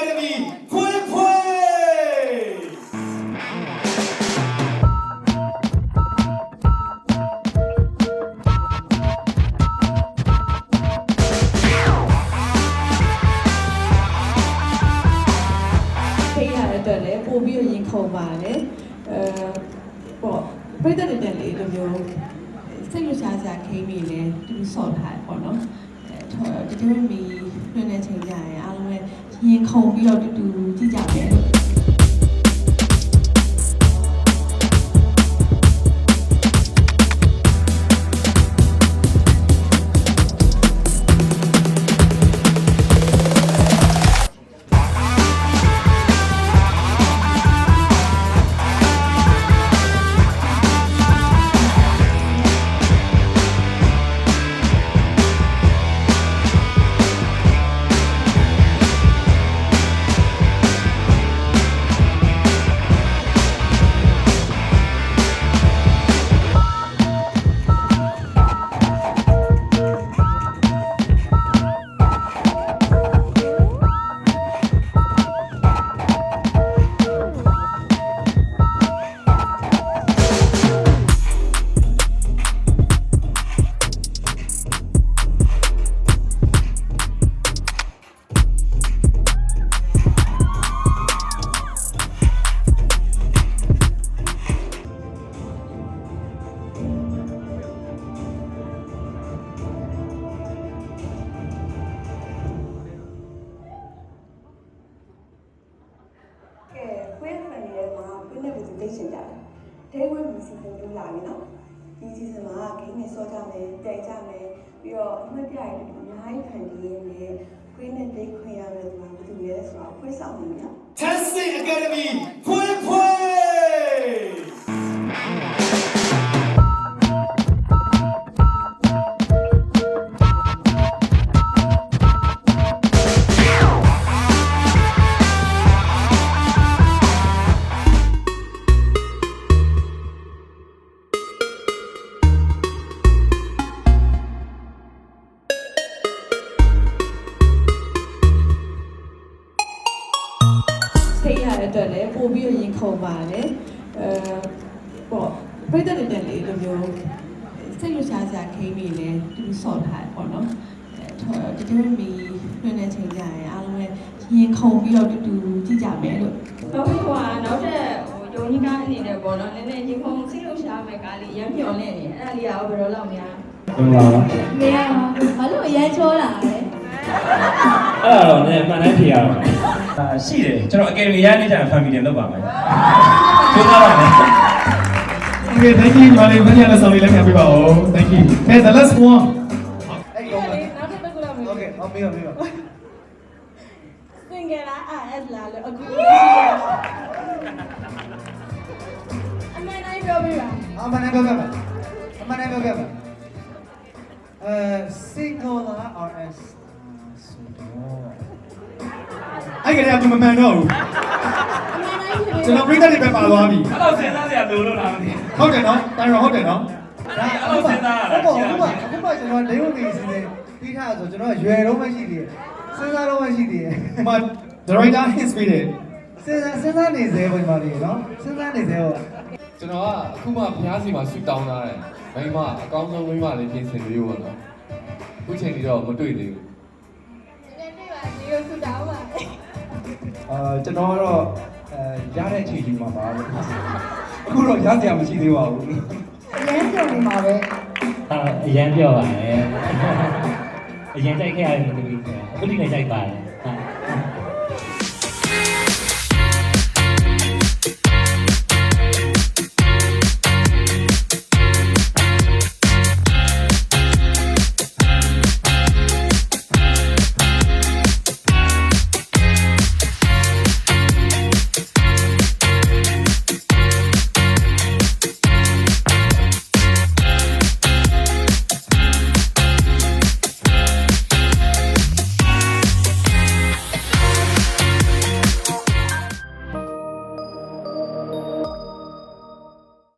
Academy ဖွင့်ဖွင့်ဖိတ်ရတဲ့အတွက်လည်းပို့ပြီးတော့ရင်ခုန်ပါတယ်အဲပေါ့ပြိတ္တတွေတက်လေလိုမျိုးစိတ်လှရှားစရာခိမ့်မိလဲသူဆော့ထားတယ်ပေါ့နော်အဲတကယ်မီလွှင့်နေချိန်ကြရင်အားလုံးလည်း ရင်ခုန်ပြီးတော့တူတူကြည့်ကြမယ်လို့ကဲ ခွေးနဲ့ဘူးတိတ်ချင်ကြတယ်ဒဲဝဲမစီစဉ်လို့လာပြီနော်ဒီစီစဉ်မှာဂိမ်းနဲ့စောကြမယ်တိုင်ကြမယ်ပြီးတော့အမှတ်တရတွေအများကြီးဖန်တီးရင်းနဲ့ခွေးနဲ့ဒိတ်ခွင့်ရမယ်ဆိုတာဘယ်လိုလဲဆိုတော့ခွေးဆောင်နေနော် Testing Academy ဖွင့် အတွက်လည်းပို့ပြီးတော့ရင်ခုန်ပါတယ်အဲပေါ့ပြိတ္တတွေတက်လေလိုမျိုးစိတ်လှရှားစရာခိမ့်မိလဲသူဆော့ထားတယ်ပေါ့နော်အဲတကယ်မီလွှင့်နေချိန်ကြရင်အားလုံးလည်းရင်ခုန်ပြီးတော့တူတူကြည့်ကြမယ်လို့တော့ဟိုကနောက်ထပ်ဟိုယုံကြီးကားအနေနဲ့ပေါ့နော်နည်းနည်းရင်ခုန်စိတ်လို့ရှားမဲ့ကားလေးရမ်းပြော်နေတယ်အဲ့ဒါလေးကဘယ်တော့လောက်များဟုတ်လားမရဘာလို့အရမ်းချောလာလဲ အဲ့ဒါတော့လည်းမှန်တိုင်းဖြေရအောင်အာရှိတယ်ကျွန်တော်အကယ်ဒမီရနေကြဖန်မီတယ်လုပ်ပါမယ်ကျိုးစားပါမယ် Okay, thank you. ညီမလေးမင်းရတဲ့ဆောင်လေးလည်းပြန်ပြပါဦး Thank you. Okay, the last one. အဲ့ဒီနောက်ထပ်တစ်ခုလောက်မျိုး Okay, ဟောမေးပါမေးပါစင်ကလာအဲ့လာလို့အခုရှိရအမှန်တိုင်းပြောပြပါအမနဲ့ပြောခဲ့ပါအမနဲ့ပြောခဲ့ပါအဲစိတ်ကောလာ RS အဲ့ကလေးကမမှန်တော့ဘူးအမှန်တိုင်းပြောကျွန်တော်ပြိတ္တတွေပဲပါသွားပြီအဲ့တော့စဉ်းစားစရာလိုလို့လားမသိဟုတ်တယ်နော်တိုင်ရောဟုတ်တယ်နော်အဲ့တော့စဉ်းစားရတာဟုတ်ပါဘူးအခုမှအခုမှကျွန်တော်ဒိန်းဝင်ပြီးစီစဉ်ပြီးထားဆိုကျွန်တော်ရွယ်တော့မှရှိသေးတယ်စဉ်းစားတော့မှရှိသေးတယ်ဒီမှာ director hints ပေးတယ်စဉ်းစားစဉ်းစားနေသေးပဲပါလေနော်စဉ်းစားနေသေးဟောကျွန်တော်ကအခုမှဘုရားစီမှာဆူတောင်းထားတယ်။မိမအကောင်းဆုံးမိမလေးပြင်ဆင်ပေးဖို့နော်။အခုချိန်ကြီးတော့မတွေ့သေးဘူးနည်းနည်းပါဒီလိုဆူတောင်းပါ အာကျွန်တော်ကတော့အဲရတဲ့အချိန်ယူမှာပါလို့အခုတော့ရစရာမရှိသေးပါဘူးအရမ်းပြောနေမှာပဲအာအရန်ပြောပါလေအရင်ကြိုက်ခဲ့ရတဲ့လူတွေအခုဒီနေ့ကြိုက်ပါတယ်